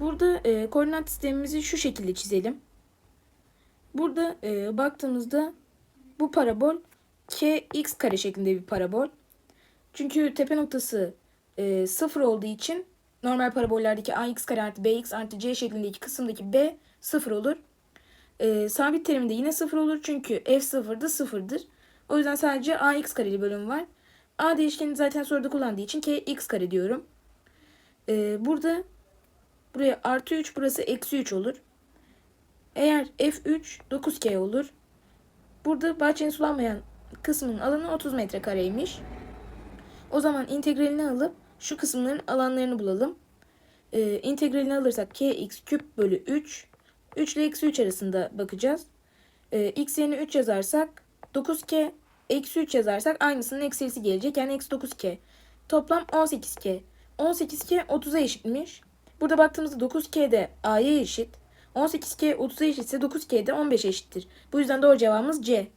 Burada e, koordinat sistemimizi şu şekilde çizelim. Burada e, baktığımızda bu parabol kx kare şeklinde bir parabol. Çünkü tepe noktası e, 0 olduğu için normal parabollerdeki ax kare artı bx artı c şeklindeki kısımdaki b 0 olur. E, sabit teriminde yine 0 olur çünkü f 0'da 0'dır. O yüzden sadece ax kareli bölüm var. a değişkeni zaten soruda kullandığı için kx kare diyorum. E, burada buraya artı 3 burası eksi 3 olur. Eğer f3 9k olur. Burada bahçenin sulanmayan kısmının alanı 30 metrekareymiş. O zaman integralini alıp şu kısımların alanlarını bulalım. Ee, integralini alırsak kx küp bölü 3. 3 ile eksi 3 arasında bakacağız. Ee, x yerine 3 yazarsak 9k eksi 3 yazarsak aynısının eksilisi gelecek. Yani eksi 9k. Toplam 18k. 18k 30'a eşitmiş. Burada baktığımızda 9k de a'ya eşit. 18k 30'a eşitse 9k de 15 eşittir. Bu yüzden doğru cevabımız C.